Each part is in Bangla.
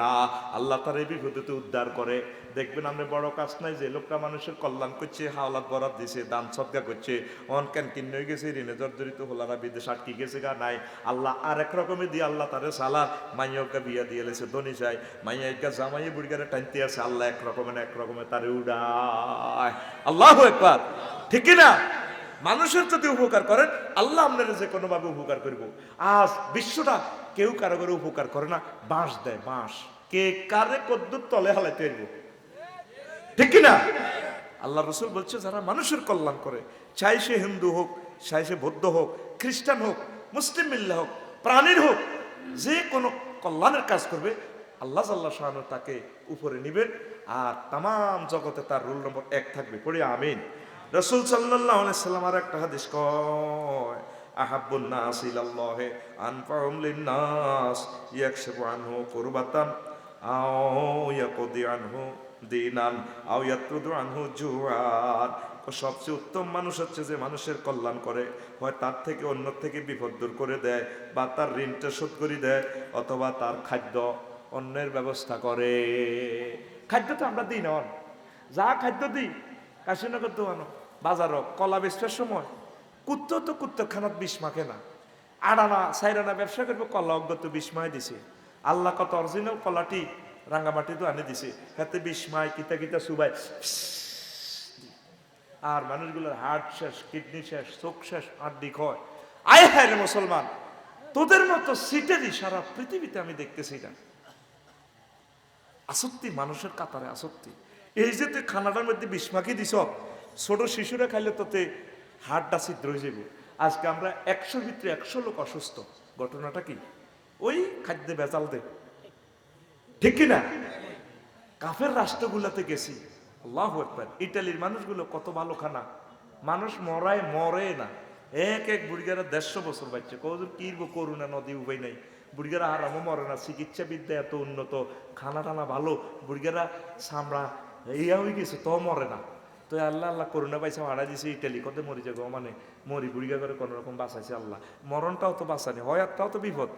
না, আল্লাহ তার এই বিপদতে উদ্ধার করে। দেখবেন আপনি বড় কাজ নাই যে, লোকটা মানুষের কল্যাণ করছে, হাওলাত বরাদ দিছে, দান সদকা করছে। অন ক্যান কিন্ন হয়ে গেছে, ঋণে জর্জরিত হলারা বিদেশ আটকে গেছে গা, নাই। আল্লাহ আর এক রকমের দিয়ে আল্লাহ তারে সালা মাইয়কা বিয়া দিয়ে লেছে, ধনী মাইয়া একা জামাই বুড়িগারে টানতে আছে, আল্লাহ এক রকমের এক রকমের তারে উড়ায়। আল্লাহ একবার ঠিক না? মানুষের যদি উপকার করেন, আল্লাহ আপনার যে কোনোভাবে উপকার করব। আজ বিশ্বটা কেউ কারও করে উপকার করে না, বাঁশ দেয়, বাঁশ। কে কারে কদ্দুর তলে হালাইতে পারব ঠিক কি না আল্লাহ রসুল বলছে, যারা মানুষের কল্যাণ করে, চাই সে হিন্দু হোক, চাই সে বৌদ্ধ হোক, খ্রিস্টান হোক, মুসলিম মিল্লা হোক, প্রাণীর হোক, যে কোনো কল্যাণের কাজ করবে, আল্লাহ আল্লাহ শাহানু তাকে উপরে নিবেন, আর তাম জগতে তার রোল নম্বর এক থাকবে। পড়ে আমিন। রসুল সাল্লাহ সাল্লাম আর একটা হাদিস কয় আহাব্বুন নাস ইলাল্লাহি আনফাহুম লিন-নাস ইয়াকশিফু আনহু কুরবাতান আও ইয়াকদি আনহু দিনান আও ইয়াত্রুদু আনহু জুআন। সবচেয়ে উত্তম মানুষ হচ্ছে যে মানুষের কল্যাণ করে, হয় তার থেকে অন্য থেকে বিপদ দূর করে দেয় বা তার ঋণটা শোধ করে দেয় অথবা তার খাদ্য অন্যের ব্যবস্থা করে। খাদ্য তো আমরা দিই না যা খাদ্য দিই, কাশীনগর দোয়ানো বাজারও, কলা বেচবার সময়। কুত্ত তো কুত্ত খানাত বিষ মাখে না। আড়ানা সাইরানা ব্যবসা করবে, কলা অজ্ঞত বিস্ময় দিছে। আল্লাহ কত অরিজিনাল কলাটি রাঙ্গামাটি তো আনে দিছে। হাতে বিস্ময় কিতা কিতা সুবাই আর মানুষগুলোর হার্ট শেষ, কিডনি শেষ, চোখ শেষ, আড্ডি ক্ষয় আয় হায় রে মুসলমান, তোদের মতো সিটেরই সারা পৃথিবীতে আমি দেখতেছি না। আসক্তি, মানুষের কাতারে আসক্তি। এই যে তুই খানাটার মধ্যে বিস্মাকি দিস ছোট শিশুরা খাইলে তোতে হাড়টা ছিদ্র হয়ে যাবে। আজকে আমরা একশোর ভিতরে একশো লোক অসুস্থ। ঘটনাটা কি? ওই খাদ্যে বেজাল দে। ঠিক কি না? কাফের রাষ্ট্রগুলোতে গেছি। আল্লাহ একবার ইটালির মানুষগুলো কত ভালো খানা। মানুষ মরায় মরে না। এক এক বুড়িগারা দেড়শো বছর বাচ্চা। কজন কি করুণা নদী উভয় নাই। বুড়িগারা আরামও মরে না। চিকিৎসা বিদ্যা এত উন্নত। খানা টানা ভালো। বুড়িগারা সামড়া ইয়া হয়ে গেছে, তো মরে না। তো আল্লাহ আল্লাহ করুণা পাইছে হারা দিছে ইটালি। কত মরি যাব মানে মরি বুড়িগা করে কোনো রকম বাঁচাইছে আল্লাহ। মরণটাও তো বাঁচানি, হয়াতটাও তো বিপদ।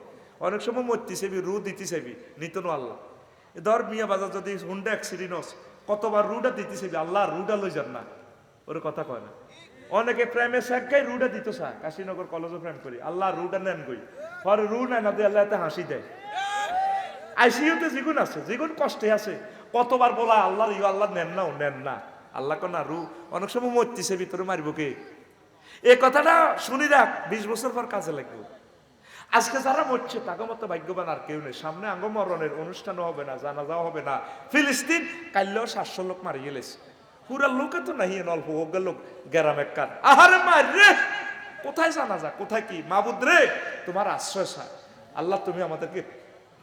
অনেক সময় মরতে চাইবি রু দিতে চাইবি নিতনো আল্লাহ। ধর মিয়া বাজার যদি হুন্ডা অ্যাক্সিডেন্ট কতবার রুটা দিতে চাইবি আল্লাহ রুটা লই যান না। ওর কথা কয় না। অনেকে প্রেমে শেখাই রুটা দিত সা কাশীনগর কলেজও প্রেম করি, আল্লাহ রুটা নেন কই। পরে রু নেন আল্লাহ এতে হাসি দেয়। আইসিইউতে যেগুন আছে যেগুন কষ্টে আছে। কতবার বলা আল্লাহ ইউ আল্লাহ নেন না নেন না। আল্লাহ না, রু। অনেক সময় মরতেছে, ভিতরে মারিব কে? এই কথাটা শুনি রাখ, বিশ বছর পর কাজে লাগবে। আজকে যারা মরছে তাকে মতো ভাগ্যবান আর কেউ নেই। সামনে আঙ্গ মরণের অনুষ্ঠানও হবে না, জানাজাও হবে না। ফিলিস্তিন কাল্লেও সাতশো লোক মারি গেলেছে। পুরা লোকে তো নাহি অল্প হোক লোক, গেরাম কান আহারে মার রে! কোথায় জানাজা, কোথায় কি? মাবুদ রে, তোমার আশ্রয় চায় আল্লাহ, তুমি আমাদেরকে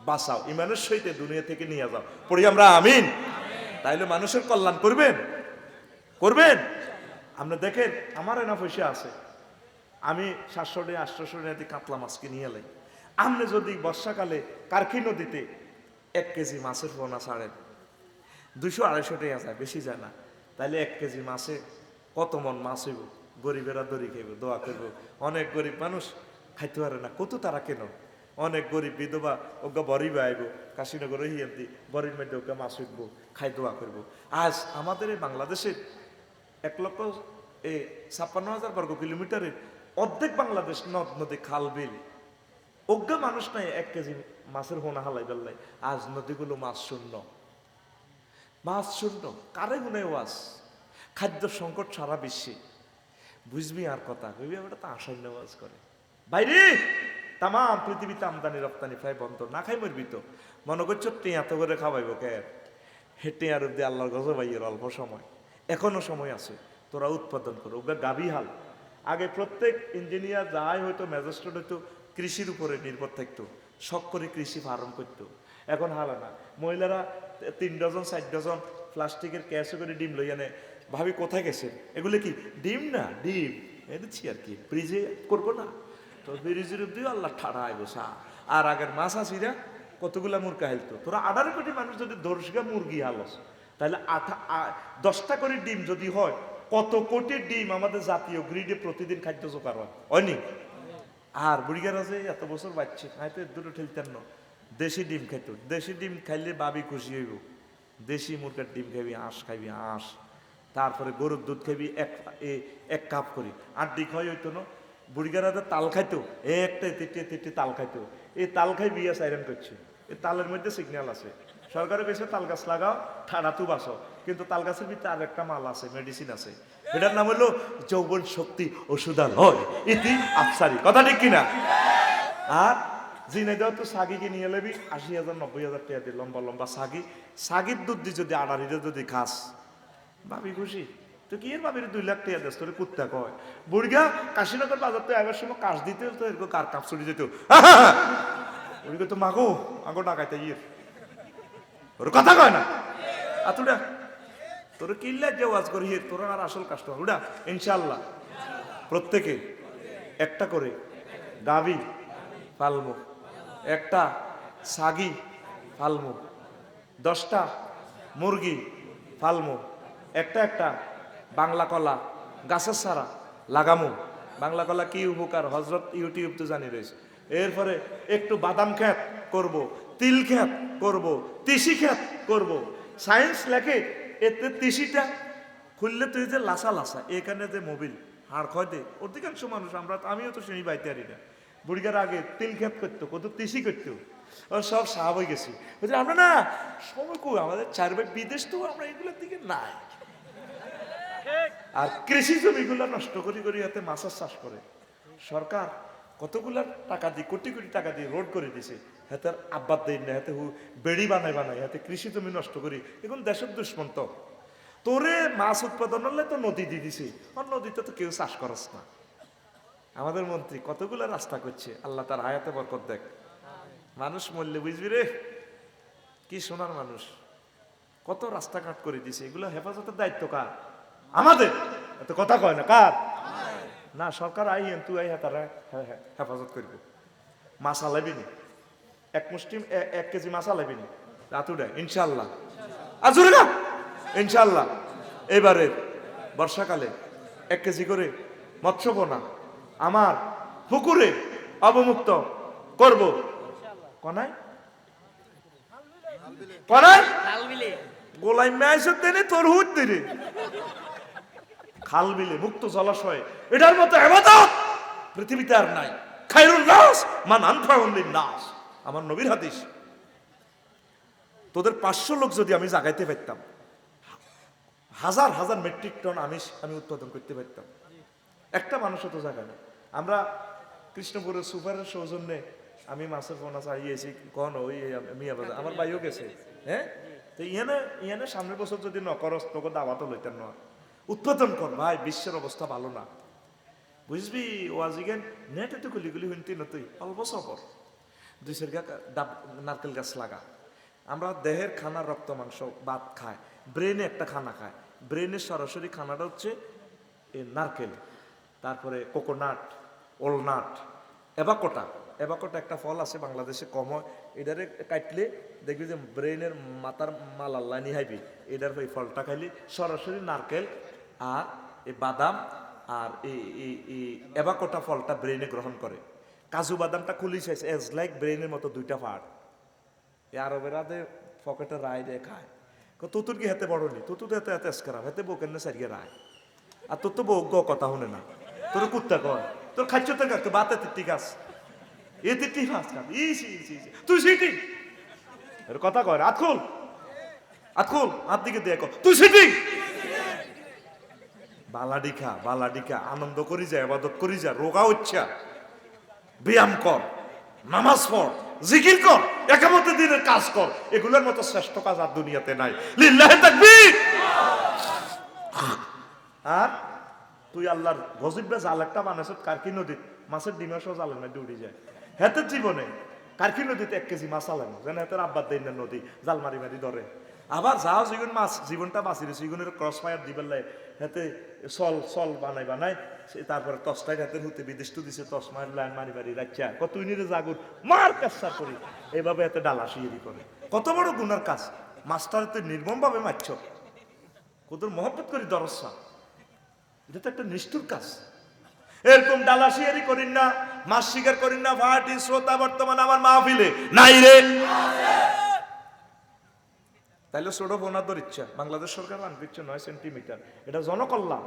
বাঁচাও। ইমানের সহিত দুনিয়া থেকে নিয়ে যাও। পড়ি আমরা আমিন। তাইলে মানুষের কল্যাণ করবেন? করবেন? আপনি দেখেন, আমার এনা পয়সা আছে। আমি সাতশো টাকা আটশোশো টাকা কাতলা মাছ কিনে এলাই। আপনি যদি বর্ষাকালে কার্কি নদীতে এক কেজি মাছের পোনা ছাড়েন দুশো আড়াইশো টাকা যায়, বেশি যায় না। তাহলে এক কেজি মাছে কত মন মাছ হইব? গরিবেরা দড়ি খাইব, দোয়া করব। অনেক গরিব মানুষ খাইতে পারে না, কত তারা কেন? অনেক গরিব বিধবা ওকে বড়ি আইব কাশীনগর হিয়ান্তি বড়ির মধ্যে ওকে মাছ উঠবো খাই দোয়া করব। আজ আমাদের এই বাংলাদেশের এক লক্ষ ছাপ্পান্ন হাজার বর্গ কিলোমিটারের অর্ধেক বাংলাদেশ নদ নদী খাল বিল। অজ্ঞ মানুষ নাই এক কেজি মাছের হোনা হালাই বেল্লাই আজ নদীগুলো মাছ শূন্য। মাছ শূন্য, কারে গুনে ওয়াজ খাদ্য সংকট সারা বিশ্বে। বুঝবি আর কথা, কইবি ওটা তো আশাই নেওয়াজ করে। বাইরে! তাম পৃথিবীতে আমদানি রপ্তানি প্রায় বন্ধ, না খাই মরবি তো। মনে করছ টিয়া তো করে খাওয়াইব কে? হে টিয়ার অব্দি আল্লাহর গজ ভাইয়ের অল্প সময়। এখনও সময় আছে, তোরা উৎপাদন করো। ওগা গাভী হাল। আগে প্রত্যেক ইঞ্জিনিয়ার যাই হয়তো ম্যাজিস্ট্রেট হয়তো কৃষির উপরে নির্ভর থাকতো। শখ করে কৃষি ফার্ম করতো। এখন হালা না মহিলারা তিন ডজন, চার ডজন প্লাস্টিকের ক্যাশে করে ডিম লই আনে। ভাবি, কোথায় গেছে? এগুলো কি ডিম না ডিম? এনেছি আর কি। ফ্রিজে করব না। তো ফ্রিজের দিও আল্লাহ ঠাড়া বসা। আর আগের মাছ আসিরা কতগুলা মুরগা হেলতো তোরা আঠারো কোটি মানুষ যদি দর্শকা মুরগি হালস তাহলে আঠা দশটা করে ডিম যদি হয়, কত কোটি ডিম আমাদের জাতীয় গ্রিডে প্রতিদিন খাদ্য জোগাড় হয়? হয়নি আর বুড়িগার আছে, এত বছর বাচ্চা হয়তো দুটো ঠেলতেন না। দেশি ডিম খাইতো, দেশি ডিম খাইলে বাবি খুশি হইব। দেশি মুরগের ডিম খাবি আঁশ খাবি আঁশ তারপরে গরুর দুধ খাবি এক এক কাপ করি। আর ডিম খাওয়াই হইতো না বুড়িগারাতে তাল খাইতো একটা তিনটে তিনটে তাল খাইতো। এই তাল খাই বিয়ে সাইরেন করছে। এই তালের মধ্যে সিগন্যাল আছে। সরকারে বেশি তাল গাছ লাগাও তু বাসো কিন্তু তাল গাছের ভিতরে আর একটা মাল আছে মেডিসিন আছে। এটার নাম হলো যৌবন শক্তি ওষুধালয়। ইতি আফসারি। কথা ঠিক কিনা? আর জিনে দেওয়া তো সাগিকে নিয়ে নেবি আশি হাজার নব্বই হাজার টাকা দিয়ে লম্বা লম্বা সাগি। সাগির দুধ দিয়ে যদি আড়াড়িতে যদি খাস ভাবি খুশি? তো কি এর ভাবির দুই লাখ টাকা দেশ তোর কুত্তা কয়? বুড়িগা, কাশীনগর বাজার তো এবার সময় কাশ দিতে তো এরকম কার কাপ চড়ি যেত বুড়িগা তো মাগো আগো ডাকাইতে ইয়ের ওর কথা কয় না। আতুডা তোর কিল্লা যে ওয়াজ করি? হির তোর আর আসল কাস্টমার উডা ইনশাল্লাহ প্রত্যেকে একটা করে গাবি পালমো। একটা সাগি পালমো। দশটা মুরগি ফালমো একটা একটা বাংলা কলা গাছের সারা লাগামো। বাংলা কলা কি উপকার? হজরত ইউটিউব তো জানি রয়েছে। এরপরে একটু বাদাম খ্যাত করব। তিল খ্যাত করব, তিসি খ্যাত করব। সায়েন্স লেখে, এতে তিসিটা খুললে তুই যে লাসা লাসা, এখানে যে মোবিল, হাড় খয় দে। অধিকাংশ মানুষ, আমরা আমিও তো সেই বাইতে পারি না। বুড়িগার আগে তিল খেত করতো, কত তিসি করতো। সব সাহাব হয়ে গেছি। বলছি, আমরা না, সময় কই? আমাদের চার ভাই বিদেশ তো আমরা এগুলোর দিকে নাই। আর কৃষি জমিগুলো নষ্ট করি করি হাতে মাছের চাষ করে। সরকার কতগুলা টাকা দিয়ে, কোটি কোটি টাকা দিয়ে রোড করে দিছে। হাতে আব্বাদ দেয় না হাতে বেড়ি বানাই বানাই হাতে কৃষি জমি নষ্ট করি। এখন দেশের দুশ্মন তো। তোরে মাছ উৎপাদন হলে তো নদী দিয়ে দিছে আর নদীতে তো কেউ চাষ করস না। আমাদের মন্ত্রী কতগুলো রাস্তা করছে আল্লাহ তার হায়াতে বরকত দেখ। মানুষ মরলে বুঝবি রে কি সোনার মানুষ। কত রাস্তাঘাট করে দিছে এগুলো হেফাজতের দায়িত্ব কার? আমাদের। এত কথা কয় না কার? না সরকার আইয়েন তুই আই তারা হ্যাঁ হ্যাঁ হেফাজত করব। মাছ আলাইবি নি? এক মুষ্টি এ- এক কেজি মাছ আলাইবি নি রাতুডা ইনশাল্লাহ আজুরে না! ইনশাল্লাহ এবারে বর্ষাকালে এক কেজি করে মৎস্য পোনা আমার পুকুরে অবমুক্ত করব। গোলাই খাল বিলে এটার মতো পৃথিবীতে আর নাই। খাইরুল নাস, মান আনফাউল্লিন নাস। আমার নবীর হাদিস। তোদের পাঁচশো লোক যদি আমি জাগাইতে পারতাম, হাজার হাজার মেট্রিক টন আমিষ আমি উৎপাদন করতে পারতাম। একটা মানুষও তো জায়গা নেই আমরা কৃষ্ণপুরের সুপারের সৌজন্যে আমি মাছের পোনা চাইয়েছি কন, ওই মিয়া বাজার, আমার ভাইও গেছে। হ্যাঁ? তো ইয়ানে ইয়ানে সামনের বছর যদি নকরস তোকে দাওয়াতও লইতেন না। উৎপাদন কর, ভাই, বিশ্বের অবস্থা ভালো না। বুঝবি ওয়াজিগেন নেটে তো গুলি গুলি শুনতি না তুই, অল্প সবর। দুই সের ডাব নারকেল গাছ লাগা। আমরা দেহের খানা, রক্ত, মাংস, ভাত খায় ব্রেনে একটা খানা খায় ব্রেনের সরাসরি খানাটা হচ্ছে নারকেল। তারপরে কোকোনাট ওলনাট এবাকোটা এবাকোটা একটা ফল আছে বাংলাদেশে কম। হয় এটারে কাটলে দেখবি যে ব্রেনের মাথার মাল আল্লাহ নিহাইবি এটার ওই ফলটা খাইলে সরাসরি নারকেল আর এই বাদাম আর এই এবাকোটা ফলটা ব্রেনে গ্রহণ করে। কাজু বাদামটা খুলি চাইছে এজ লাইক ব্রেনের মতো দুইটা পার্ট এই আরবেরা দে পকেটে রায় দিয়ে খায়। তোতুর কি হাতে বড় নি তোতুর হাতে হাতে এসকারা হাতে বউকেন না সারিয়ে রায়? আর তোর তো বউ গ কথা শুনে না। তোর কুত্তা কয়? তোর খাচ্ছ তোর কাকে? বাতে তিত্তি গাছ। এ তিত্তি গাছ ইস ইস ইস। তুই সিটি? এর কথা কয় আত খুল। আত খুল। হাত দিকে দিয়ে কর, তুই সিটি? বালাডি খা বালাডি খা আনন্দ করি যা আবাদত করি যা রোগা হচ্ছে ব্যায়াম কর, নামাজ পড়, জিকির কর, একামতে দিনের কাজ কর। এগুলোর মতো শ্রেষ্ঠ কাজ আর দুনিয়াতে নাই। লিল্লাহে তাকবীর! আর তুই আল্লাহর গজিবে জাল একটা বানাইছ কারকি নদীত মাছের ডিমের সহ জালের মধ্যে উড়ে যায়। হেতের জীবনে কারকি নদীতে এক কেজি মাছ আলানো যেন হেতের আব্বার দেন নদী জাল মারি মারি ধরে। আবার যাও জীবন মাছ জীবনটা বাঁচি দিছে জীবনের ক্রস ফায়ার দিবার লাই হেতে সল সল বানাই বানাই, সে তারপরে তসটাই হাতে হুতে বিদেশ তো দিছে, তস মার লাইন মারি মারি রাখছা কত নিরে জাগুর মার কাজটা করি। এইভাবে এতে ডালা শিয়েরি করে কত বড় গুনার কাজ। মাছটার তুই নির্মম ভাবে মারছ কত মহব্বত করি দরসা এটা তো একটা নিষ্ঠুর কাজ। এরকম ডালা শিয়ারি করিন না মাস স্বীকার করি না ফাটি শ্রোতা, বর্তমানে আমার মাহফিলে নাই রে। তাইলে ছোট বোনাদের ইচ্ছা বাংলাদেশ সরকার আনবে ইচ্ছা নয় সেন্টিমিটার। এটা জনকল্যাণ।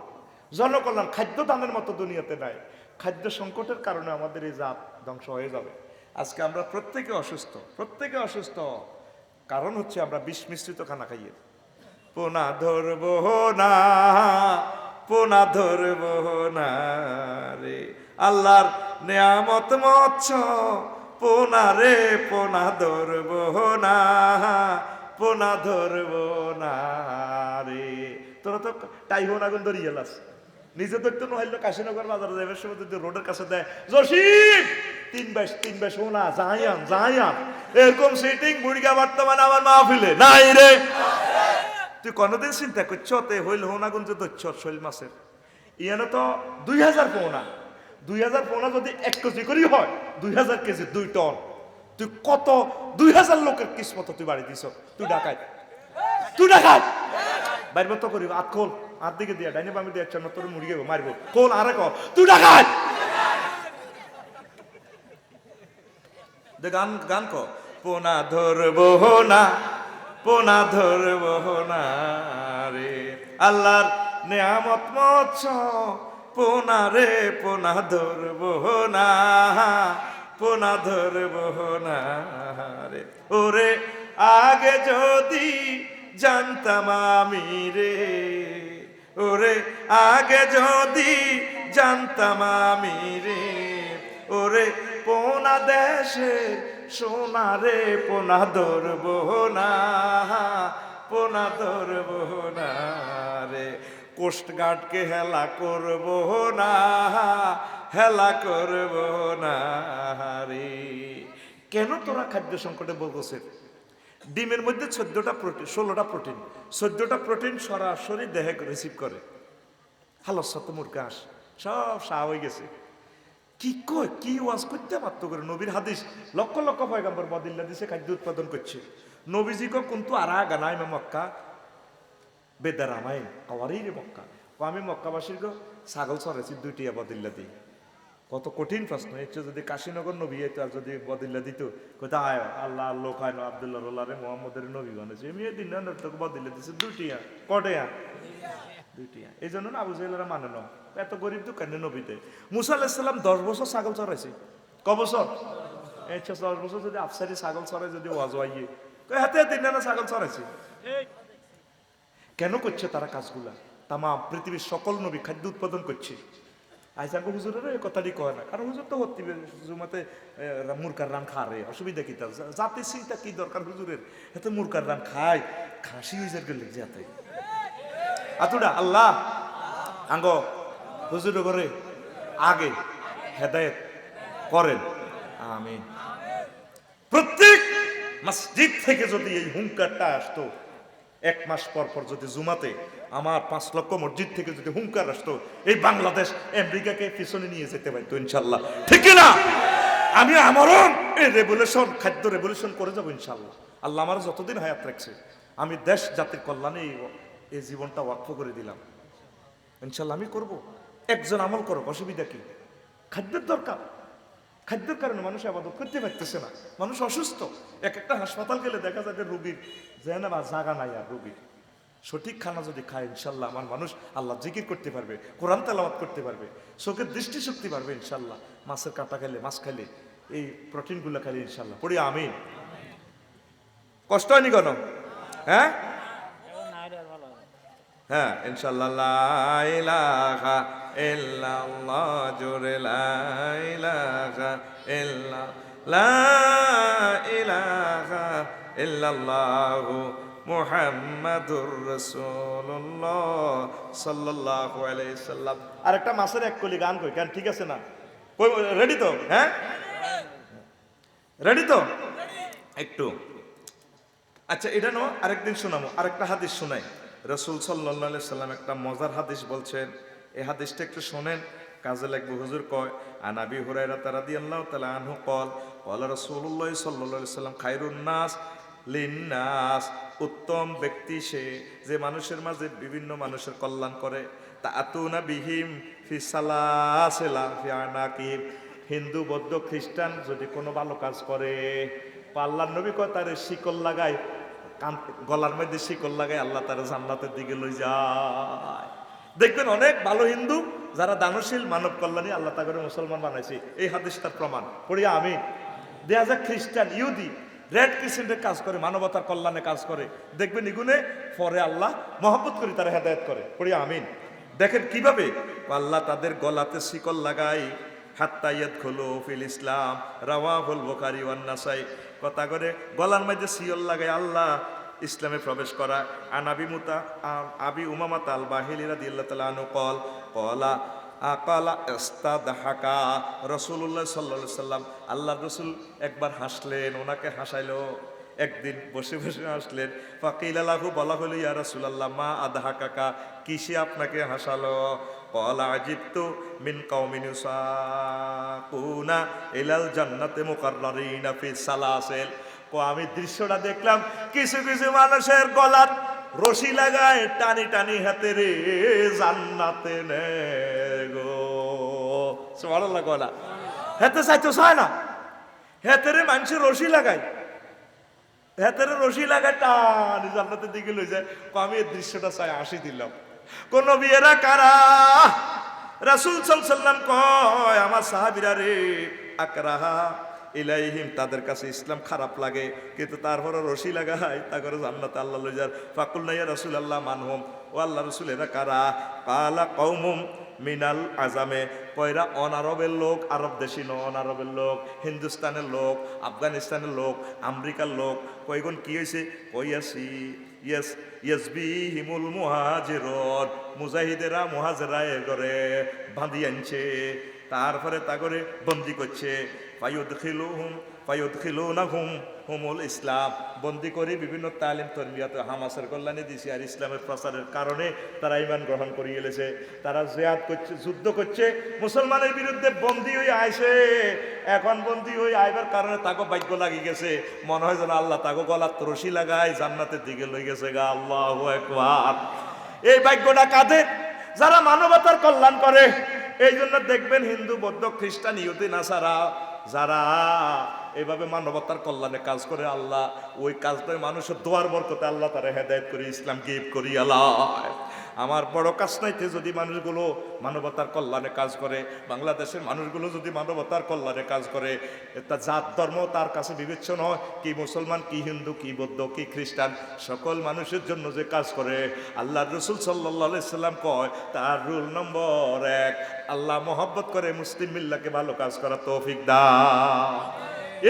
জনকল্যাণ খাদ্য দানের মতো দুনিয়াতে নাই। খাদ্য সংকটের কারণে আমাদের এই জাত ধ্বংস হয়ে যাবে। আজকে আমরা প্রত্যেকে অসুস্থ প্রত্যেকে অসুস্থ। কারণ হচ্ছে আমরা বিষ মিশ্রিত খানা খাইয়ে পোনা ধরব না, পোনা ধরব না রে। আল্লাহর নেয়ামত মৎস পোনা রে, পোনা ধরব না। পোনা ধরব না রে। তোরা তো টাইহন আগুন ধরিয়ে গেলাস। নিজে ধরতে নহইল কাশীনগর বাজারে যাবার সময় যদি রোডের কাছে দেয়, জসিম, তিন বাইশ তিন বাইশ সোনা যাইয়ান যাইয়ান এরকম সিটিং বুড়িগা বর্তমানে আমার মাহফিলে নাই রে। তুই কোনোদিন চিন্তা করছ তে হইল হোনাগুন যে ধরছ শৈল মাছের? ইয়ানো তো দুই হাজার পোনা। দুই হাজার পোনা যদি এক কেজি করি হয়, দুই হাজার কেজি দুই টন। তুই কত দুই হাজার লোকের কিসমত তুই বাড়ি দিছ? তুই ডাকাই তুই ডাকাই বাইরব তো করিব, আত খোল আর দিকে দিয়া, ডাইনে বামে দিয়ে একটা তোর মুড়িয়ে মারবো। খোল, আরে ক, তুই ডাকাই দে গান গান ক। পোনা ধরবো না, পোনা ধরবো না রে। আল্লাহর নেয়ামত মৎস পোনা রে, পোনা ধরবো না। পোনা ধরবো না রে। ওরে, আগে যদি জানতাম আমি রে। ওরে, আগে যদি জানতাম আমি রে। ওরে, পোনা দেশে সোনা রে, পোনা ধরব না, পোনা ধরব না রে। কোস্টগার্ডকে হেলা করব না হেলা করব না রে কেন তোরা খাদ্য সংকটে বলতেছে? ডিমের মধ্যে চোদ্দটা প্রোটিন ষোলোটা প্রোটিন চোদ্দটা প্রোটিন সরাসরি দেহে রিসিভ করে। হালসা তো মুরগাস সব সাহ হয়ে গেছে। কি কয়, কি ওয়াজ করতে পারতো করে? নবীর হাদিস লক্ষ লক্ষ পয়গাম্বর বদিল্লা দিছে খাদ্য উৎপাদন করছে। নবীজি কো কিন্তু আর গানাই মে মক্কা। বেদার আমাই আওয়ারই রে মক্কা। ও আমি মক্কাবাসীর গো ছাগল চড়াইছি দুইটিয়া বদিল্লা দিই কত কঠিন প্রশ্ন। একটু যদি কাশীনগর নবী হইতো আর যদি বদিল্লা দিত কোথায় আয়, আল্লাহ খায় না, আবদুল্লাহ রোল্লারে মোহাম্মদের নবী বানাইছে এমনি দিন তোকে বদিল্লা দিছে, দুইটিয়া কটেয়া দুইটিয়া। এই জন্য না আবু জাহেলেরা মানে না। এত গরিব দোকানে নবীতে? মুসা আলাহিসাল্লাম দশ বছর ছাগল চড়াইছে। ক বছর? এই দশ বছর যদি আফসারি ছাগল চড়াই যদি ওয়াজ হইয়ে হাতে দিন না ছাগল চড়াইছে? কেন করছে তারা কাজগুলা? তামা পৃথিবীর সকল নবী খাদ্য উৎপাদন করছে। আইসাঙ্গ হুজুরের এই কথাটি কয় না। কারণ হুজুর তো হত্তি জুমাতে মুরকার রান খা রে অসুবিধা কি তার? জাতির চিন্তা কি দরকার হুজুরের? এতে মুরকার রান খায়, খাসি হুজুর গেলে যাতে আতুডা, আল্লাহ, আঙ্গ হুজুর করে আগে হেদায়েত করেন। আমি প্রত্যেক মসজিদ থেকে যদি এই হুঙ্কারটা আসতো এক মাস পর পর যদি জুমাতে আমার পাঁচ লক্ষ মসজিদ থেকে যদি হুঙ্কার আসতো, এই বাংলাদেশ আমেরিকাকে পিছনে নিয়ে যেতে পারতো, ইনশাল্লাহ। ঠিক না আমি আমারও এই রেভলিউশন খাদ্য রেভলিউশন করে যাব, ইনশাল্লাহ। আল্লাহ আমার যতদিন হায়াত রাখছে, আমি দেশ জাতির কল্যাণে এই জীবনটা ওয়াক্ফ করে দিলাম। ইনশাল্লাহ আমি করব। একজন আমল করো অসুবিধা কি? খাদ্যের দরকার। খাদ্যের কারণে মানুষ আবাদত করতে পারতেছে না। মানুষ অসুস্থ। এক একটা হাসপাতাল গেলে দেখা যায় যে রোগীর না বা জাগা নাই আর রোগীর। সঠিক খানা যদি খায় ইনশাল্লাহ আমার মানুষ আল্লাহ জিকির করতে পারবে কোরআন তেলাওয়াত করতে পারবে চোখের দৃষ্টিশক্তি পারবে ইনশাল্লাহ। মাছের কাঁটা খেলে মাছ খেলে এই প্রোটিনগুলো খেলে ইনশাল্লাহ। পড়ি আমি কষ্ট হয়নি কেন? হ্যাঁ? হ্যাঁ। ইনশাল্লাহ ইল্লাল্লাহ, জোরে লা ইলাহা ইল্লা লা ইলাহা ইল্লাল্লাহু মুহাম্মাদুর রাসূলুল্লাহ সাল্লাল্লাহু আলাইহি সাল্লাম। আরেকটা মাসের এক কলি গান কই গান ঠিক আছে না? রেডি তো? হ্যাঁ? রেডি তো? একটু। আচ্ছা এটা নো আরেকদিন শোনাবো, আরেকটা হাদিস শোনাই। রসুল সাল্লাহ সাল্লাম একটা মজার হাদিস বলছেন এই হাদিসটা একটু শোনেন। কাজে লাগবে হুজুর কয় আনাবি হুরাইরা তারা দিয়ে আল্লাহ তালা আনহু কল কল রসুল্লাহ সাল্লাহ সাল্লাম খাইরুন নাস লিন্নাস, উত্তম ব্যক্তি সে যে মানুষের মাঝে বিভিন্ন মানুষের কল্যাণ করে। তা আতুনা বিহিম ফি সালাসেলা ফি আনাকিম হিন্দু, বৌদ্ধ, খ্রিস্টান যদি কোনো ভালো কাজ করে, পাল্লার নবী কয়, তারে শিকল লাগায় গলার মধ্যে শিকল লাগায় আল্লাহ তারা জান্নাতের দিকে লই যায়। দেখবেন অনেক ভালো হিন্দু যারা দানশীল, মানব কল্যাণী, আল্লাহ তাগরে মুসলমান বানাইছে। এই হাদিস তার প্রমাণ। পড়িয়া আমি, দেয়া যাক খ্রিস্টান, ইহুদি, রেড ক্রিসেন্টের কাজ করে, মানবতার কল্যাণে কাজ করে, দেখবেন ইগুনে পরে আল্লাহ মহব্বত করে তারা হেদায়ত করে। পড়িয়া আমিন। দেখেন কীভাবে? আল্লাহ তাদের গলাতে শিকল লাগাই হাত্তাইয়াত খোলো ফিল ইসলাম, রাওয়াহুল বুখারী ওয়ান নাসাই। কথা করে, গলার মধ্যে শিকল লাগাই, আল্লাহ ইসলামে প্রবেশ করা। আনাবি মুতা আবি উমামা তাল বাহিলি রাদিয়াল্লাহু তাআলা আনহু কল, কলা, আকালা রাসূলুল্লাহ সাল্লাল্লাহু আলাইহি সাল্লাম। আল্লাহর রাসূল একবার হাসলেন, ওনাকে হাসাইলো, একদিন বসে বসে হাসলেন। ফাকিল আলাহু বলা হলো, ইয়া রাসূলুল্লাহ, মা আদহাকাকা কিসে আপনাকে হাসালো? কলা, আজিবতু মিন কওমিন ইউসাকুনা ইলাল জান্নাতে মুকাররারিনা ফি সালাসিল। আমি দৃশ্যটা দেখলাম, কিছু কিছু মানুষের গলার রশি লাগায় টানি টানি হাতে রে জান্নাতে গো। সুবহানাল্লাহ গলা হেতে চাইতো চায় না। হেতে রে মানুষের রশি লাগায়। হেতের রশি লাগায় টানি জান্নাতের দিকে লই যায়। আমি এই দৃশ্যটা চাই, আসি দিলাম। কোন বিয়েরা কারা? রাসূল সাল্লাল্লাহু কয়, আমার সাহাবীরা রে, আকরাহা ইলাইহিম, তাদের কাছে ইসলাম খারাপ লাগে, কিন্তু তারপরে রশি লাগায় তা করে জান্নাত আল্লাহ লই যার ফাকুল নাইয়া রাসূল আল্লাহ মানহুম ও আল্লাহ রসুল এরা কারা? কালা কৌমুম মিনাল আজামে কয়রা অনারবের লোক, আরব দেশি ন অনারবের লোক, হিন্দুস্তানের লোক, আফগানিস্তানের লোক, আমেরিকার লোক কয়গুন কি হয়েছে কইয়াছি ইয়েস ইয়েসবি হিমুল মুহাজিরত মুজাহিদেরা মুহাজেরা এ করে বাঁধি আনছে, তারপরে তা করে বন্দি করছে। ফায়ুদ খিলুহুম ফায়ুদ খিলুনাহুম হুমুল ইসলাম। বন্দি করে বিভিন্ন তালিম তরবিয়াতে হামাসের কল্যাণে দিছে আর ইসলামের প্রচারের কারণে তারা ইমান গ্রহণ করিয়ে এলেছে তারা জেয়াদ করছে, যুদ্ধ করছে। মুসলমানের বিরুদ্ধে বন্দি হয়ে আইছে। এখন বন্দি হয়ে আইবার কারণে তাকে ভাগ্য লাগি গেছে। মনে হয় যেন আল্লাহ তাকে গলার রশি লাগায়, জান্নাতের দিকে লই গেছে গা। আল্লাহ একবার এই ভাগ্যটা কাঁধে যারা মানবতার কল্যাণ করে এই জন্য দেখবেন হিন্দু, বৌদ্ধ, খ্রিস্টান, ইহুদি, নাসারা যারা এভাবে মানবতার কল্যাণে কাজ করে, আল্লাহ ওই কাজটাই মানুষের দোয়ার বরকতে আল্লাহ তারা হেদায়ত করে, ইসলাম গিফট করি, আল্লাহ। আমার বড় কাজ নাইতে যদি মানুষগুলো মানবতার কল্যাণে কাজ করে, বাংলাদেশের মানুষগুলো যদি মানবতার কল্যাণে কাজ করে তা জাত, ধর্ম, তার কাছে বিবেচ্য নয় কি মুসলমান, কি হিন্দু, কি বৌদ্ধ, কি খ্রিস্টান, সকল মানুষের জন্য যে কাজ করে আল্লাহ রসুল সাল্লাহ সাল্লাম কয়, তার রুল নম্বর এক, আল্লাহ মহব্বত করে মুসলিম মিল্লাকে ভালো কাজ করা তৌফিক দা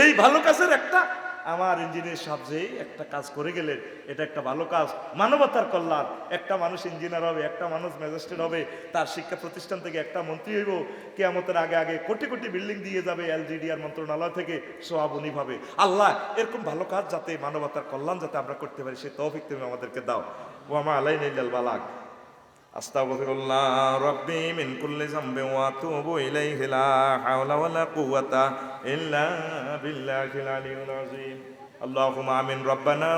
এই ভালো কাজের একটা আমার ইঞ্জিনিয়ার সাহেব যে একটা কাজ করে গেলেন এটা একটা ভালো কাজ। মানবতার কল্যাণ, একটা মানুষ ইঞ্জিনিয়ার হবে, একটা মানুষ ম্যাজিস্ট্রেট হবে, তার শিক্ষা প্রতিষ্ঠান থেকে একটা মন্ত্রী হইব, কেয়ামতের আগে আগে কোটি কোটি বিল্ডিং দিয়ে যাবে এলজিডিআর মন্ত্রণালয় থেকে সোয়াবনি ভাবে। আল্লাহ, এরকম ভালো কাজ যাতে মানবতার কল্যাণ যাতে আমরা করতে পারি, সে তৌফিক তুমি আমাদেরকে দাও। ও আমার আলাই নিল বালাক আস্তাগফিরুল্লাহ রব্বি মিন কুল্লি যামবি ওয়া আতুবু ইলাইহি লা হাওলা ওয়ালা কুওয়াতা ইল্লা বিল্লাহিল আলিয়্যিল আযীম। اللهم آمين ربنا